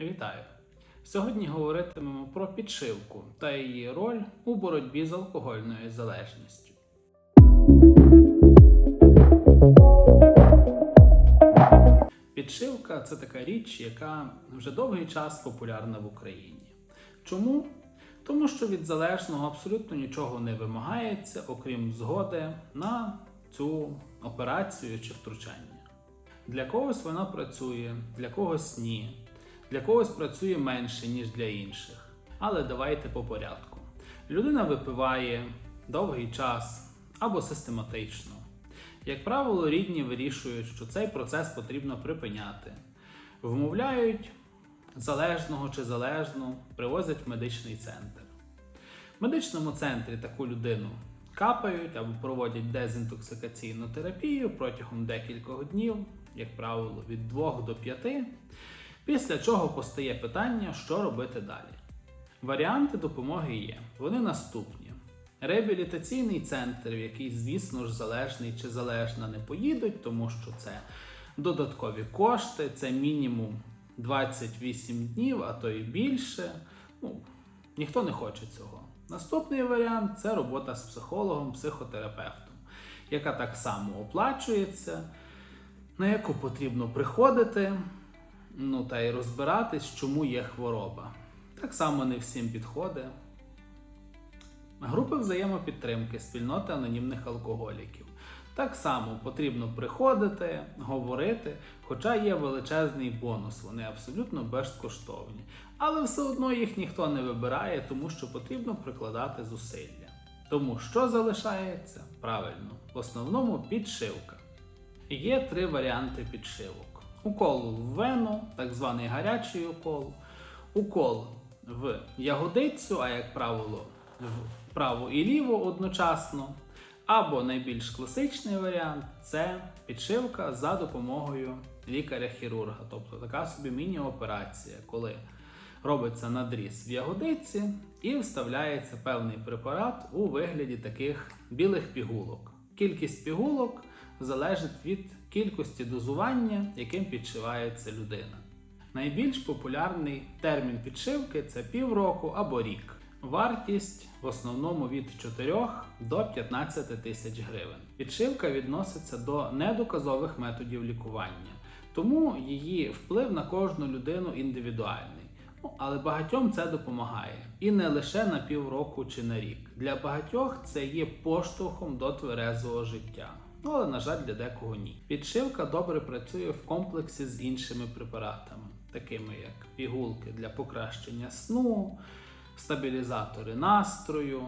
Вітаю! Сьогодні говоритимемо про підшивку та її роль у боротьбі з алкогольною залежністю. Підшивка це така річ, яка вже довгий час популярна в Україні. Чому? Тому що від залежного абсолютно нічого не вимагається, окрім згоди на цю операцію чи втручання. Для когось вона працює, для когось ні. Для когось працює менше, ніж для інших. Але давайте по порядку. Людина випиває довгий час або систематично. Як правило, рідні вирішують, що цей процес потрібно припиняти. Вмовляють залежного чи залежну, привозять в медичний центр. В медичному центрі таку людину капають або проводять дезінтоксикаційну терапію протягом декількох днів, як правило, від 2 до 5, після чого постає питання, що робити далі. Варіанти допомоги є. Вони наступні. Реабілітаційний центр, в який, звісно ж, залежний чи залежна не поїдуть, тому що це додаткові кошти, це мінімум 28 днів, а то і більше. Ну, ніхто не хоче цього. Наступний варіант це робота з психологом, психотерапевтом, яка так само оплачується, на яку потрібно приходити, ну та й розбиратись, чому є хвороба. Так само не всім підходить. Групи взаємопідтримки, спільноти анонімних алкоголіків. Так само потрібно приходити, говорити, хоча є величезний бонус, вони абсолютно безкоштовні. Але все одно їх ніхто не вибирає, тому що потрібно прикладати зусилля. Тому що залишається? Правильно, в основному підшивка. Є три варіанти підшивок: укол в вену, так званий гарячий укол, укол в ягодицю, а як правило, в праву і ліву одночасно. Або найбільш класичний варіант це підшивка за допомогою лікаря-хірурга, тобто така собі міні-операція, коли робиться надріз в ягодиці і вставляється певний препарат у вигляді таких білих пігулок. Кількість пігулок залежить від кількості дозування, яким підшивається людина. Найбільш популярний термін підшивки це півроку або рік. Вартість в основному від 4 до 15 тисяч гривень. Підшивка відноситься до недоказових методів лікування, тому її вплив на кожну людину індивідуальний. Ну, але багатьом це допомагає. І не лише на півроку чи на рік. Для багатьох це є поштовхом до тверезого життя. Ну, але, на жаль, для декого ні. Підшивка добре працює в комплексі з іншими препаратами, такими як пігулки для покращення сну, стабілізатори настрою,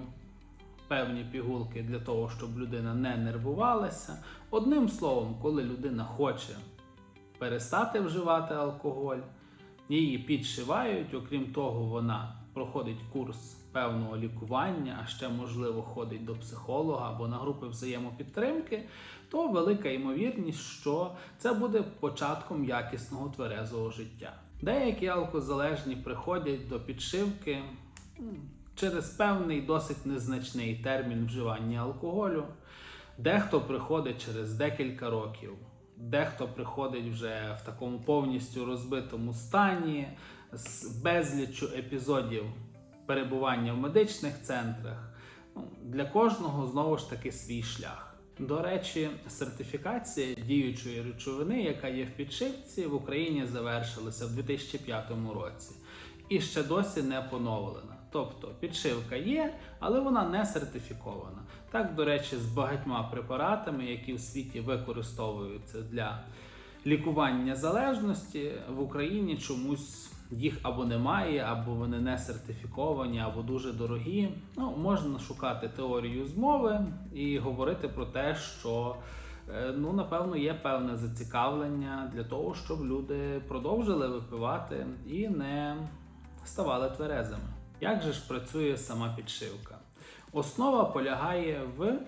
певні пігулки для того, щоб людина не нервувалася. Одним словом, коли людина хоче перестати вживати алкоголь, її підшивають, окрім того, вона проходить курс певного лікування, а ще, можливо, ходить до психолога або на групи взаємопідтримки, то велика ймовірність, що це буде початком якісного тверезого життя. Деякі алкозалежні приходять до підшивки через певний досить незначний термін вживання алкоголю. Дехто приходить через декілька років, дехто приходить вже в такому повністю розбитому стані з безліччю епізодів перебування в медичних центрах. Ну, Для кожного знову ж таки свій шлях. До речі, сертифікація діючої речовини, яка є в підшивці, в Україні завершилася в 2005 році і ще досі не поновлена. Тобто підшивка є, але вона не сертифікована. Так, до речі, з багатьма препаратами, які в світі використовуються для лікування залежності, в Україні чомусь їх або немає, або вони не сертифіковані, або дуже дорогі. Ну, можна шукати теорію змови і говорити про те, що е, ну, напевно, є певне зацікавлення для того, щоб люди продовжили випивати і не ставали тверезими. Як же ж працює сама підшивка? Основа полягає в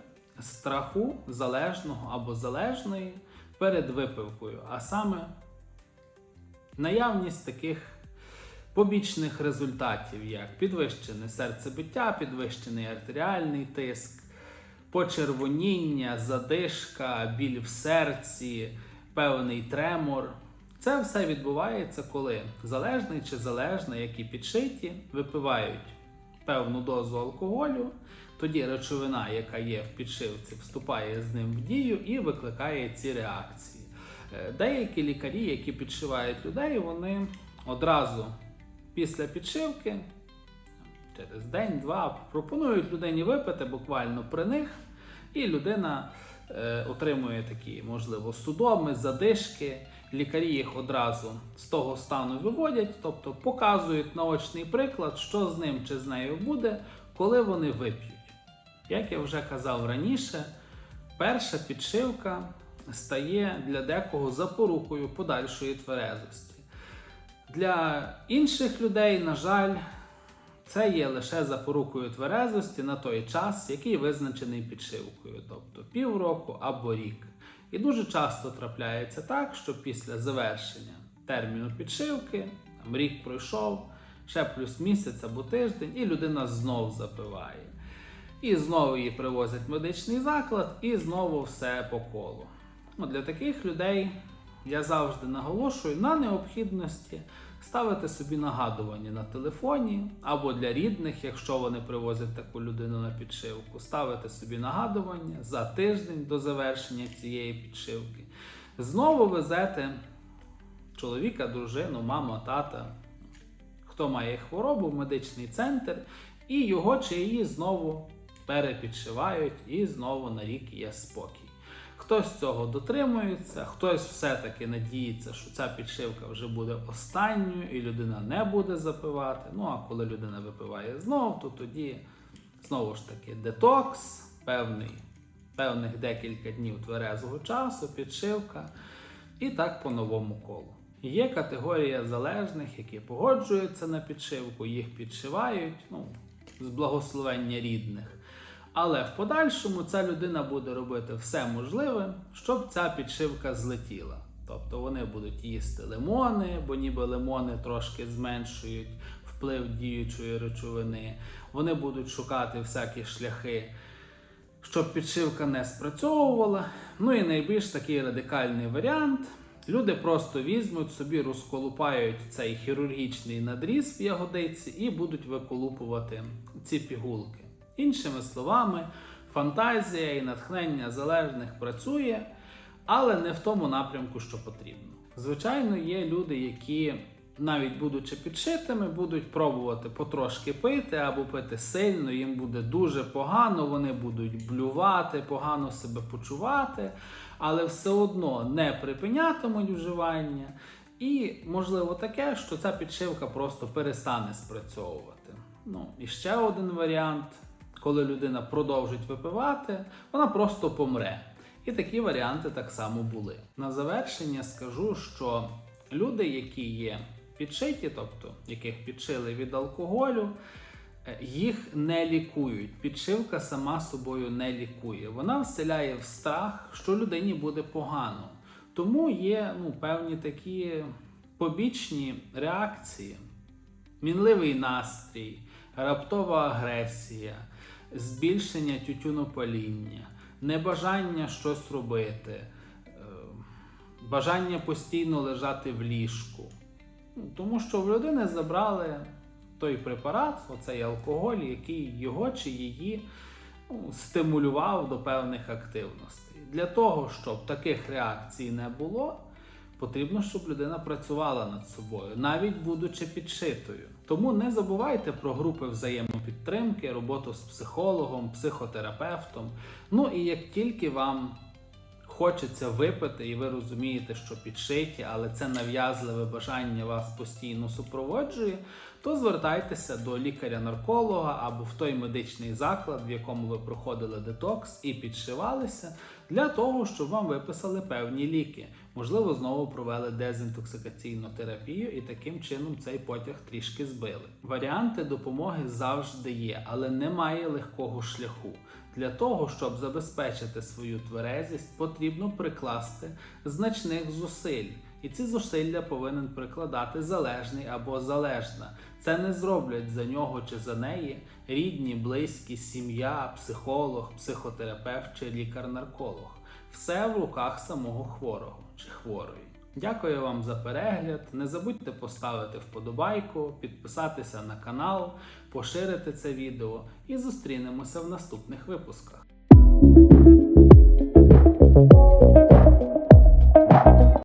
страху залежного або залежної перед випивкою, а саме наявність таких побічних результатів, як підвищене серцебиття, підвищений артеріальний тиск, почервоніння, задишка, біль в серці, певний тремор. Це все відбувається, коли залежний чи залежна, які підшиті, випивають певну дозу алкоголю. Тоді речовина, яка є в підшивці, вступає з ним в дію і викликає ці реакції. Е, Деякі лікарі, які підшивають людей, вони одразу після підшивки, через день-два, пропонують людині випити буквально при них, і людина е, отримує такі, можливо, судоми, задишки. Лікарі їх одразу з того стану виводять, тобто показують наочний приклад, що з ним чи з нею буде, коли вони вип'ють. Як я вже казав раніше, перша підшивка стає для декого запорукою подальшої тверезості. Для інших людей, на жаль, це є лише запорукою тверезості на той час, який визначений підшивкою, тобто півроку або рік. І дуже часто трапляється так, що після завершення терміну підшивки, там рік пройшов, ще плюс місяць або тиждень, і людина знов запиває. І знову її привозять в медичний заклад, і знову все по колу. Для таких людей я завжди наголошую на необхідності ставити собі нагадування на телефоні або для рідних, якщо вони привозять таку людину на підшивку, ставити собі нагадування за тиждень до завершення цієї підшивки. Знову везете чоловіка, дружину, маму, тата, хто має хворобу в медичний центр, і його чи її знову перепідшивають, і знову на рік є спокій. Хтось цього дотримується, хтось все-таки надіється, що ця підшивка вже буде останньою і людина не буде запивати. Ну а коли людина випиває знов, то тоді знову ж таки детокс, певний, певних декілька днів тверезого часу, підшивка, і так по новому колу. Є категорія залежних, які погоджуються на підшивку, їх підшивають ну, з благословення рідних. Але в подальшому ця людина буде робити все можливе, щоб ця підшивка злетіла. Тобто вони будуть їсти лимони, бо ніби лимони трошки зменшують вплив діючої речовини. Вони будуть шукати всякі шляхи, щоб підшивка не спрацьовувала. Ну і найбільш такий радикальний варіант. Люди просто візьмуть собі, розколупають цей хірургічний надріз в ягодиці і будуть виколупувати ці пігулки. Іншими словами, фантазія і натхнення залежних працює, але не в тому напрямку, що потрібно. Звичайно, є люди, які, навіть будучи підшитими, будуть пробувати потрошки пити або пити сильно, їм буде дуже погано, вони будуть блювати, погано себе почувати, але все одно не припинятимуть вживання. І можливо таке, що ця підшивка просто перестане спрацьовувати. Ну і ще один варіант коли людина продовжить випивати, вона просто помре. І такі варіанти так само були. На завершення скажу, що люди, які є підшиті, тобто яких підшили від алкоголю, е, їх не лікують. Підшивка сама собою не лікує. Вона вселяє в страх, що людині буде погано. Тому є ну, певні такі побічні реакції, мінливий настрій, раптова агресія збільшення тютюнопаління, небажання щось робити, е, бажання постійно лежати в ліжку. Ну, Тому що в людини забрали той препарат, оцей алкоголь, який його чи її ну, стимулював до певних активностей. Для того, щоб таких реакцій не було, потрібно, щоб людина працювала над собою, навіть будучи підшитою. Тому не забувайте про групи взаємопідтримки, роботу з психологом, психотерапевтом. Ну і як тільки вам хочеться випити, і ви розумієте, що підшиті, але це нав'язливе бажання вас постійно супроводжує, то звертайтеся до лікаря-нарколога або в той медичний заклад, в якому ви проходили детокс і підшивалися, для того, щоб вам виписали певні ліки. Можливо, знову провели дезінтоксикаційну терапію і таким чином цей потяг трішки збили. Варіанти допомоги завжди є, але немає легкого шляху. Для того, щоб забезпечити свою тверезість, потрібно прикласти значних зусиль. І ці зусилля повинен прикладати залежний або залежна. Це не зроблять за нього чи за неї рідні, близькі, сім'я, психолог, психотерапевт чи лікар-нарколог. Все в руках самого хворого чи хворої. Дякую вам за перегляд. Не забудьте поставити вподобайку, підписатися на канал, поширити це відео і зустрінемося в наступних випусках.